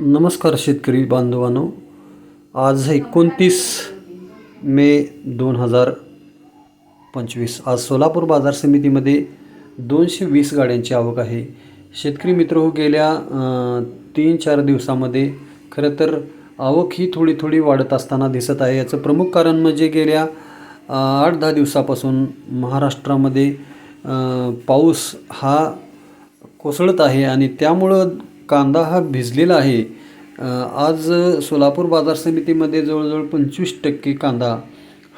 नमस्कार शेतकरी बांधवांनो. आज एकोणतीस मे दोन हजार पंचवीस. आज सोलापूर बाजार समितीमध्ये दोनशे वीस गाड्यांची आवक आहे. शेतकरी मित्र हो गेल्या तीन चार दिवसामध्ये खरं तर आवक ही थोडी थोडी वाढत असताना दिसत आहे. याचं प्रमुख कारण म्हणजे गेल्या आठ दहा दिवसापासून महाराष्ट्रामध्ये पाऊस हा कोसळत आहे आणि त्यामुळं कांदा हा भिजलेला आहे. आज सोलापूर बाजार समितीमध्ये जवळजवळ पंचवीस टक्के कांदा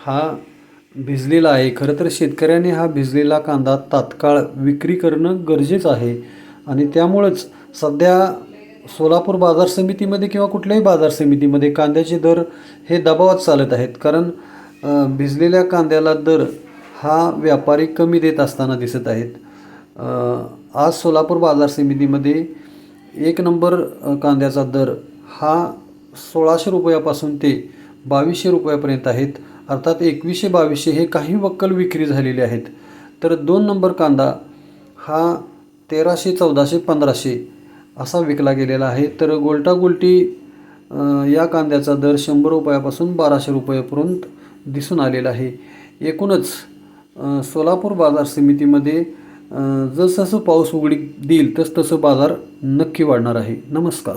हा भिजलेला आहे. खरं तर शेतकऱ्याने हा भिजलेला कांदा तात्काळ विक्री करणं गरजेचं आहे. आणि त्यामुळंच सध्या सोलापूर बाजार समितीमध्ये किंवा कुठल्याही बाजार समितीमध्ये कांद्याचे दर हे दबावात चालत आहेत. कारण भिजलेल्या कांद्याला दर हा व्यापारी कमी देत असताना दिसत आहेत. आज सोलापूर बाजार समितीमध्ये एक नंबर कांद्याचा दर हा सोळाशे रुपयापासून ते बावीसशे रुपयापर्यंत आहेत. अर्थात एकवीसशे बावीसशे हे काही वक्कल विक्री झालेले आहेत. तर दोन नंबर कांदा हा तेराशे चौदाशे पंधराशे असा विकला गेलेला आहे. तर गोल्टा गोल्टी या कांद्याचा दर शंभर रुपयापासून बाराशे रुपयापर्यंत दिसून आलेला आहे. एकूणच सोलापूर बाजार समितीमध्ये जसजसं पाऊस उघडी देईल तसतसं बाजार नक्की वाढणार आहे. नमस्कार.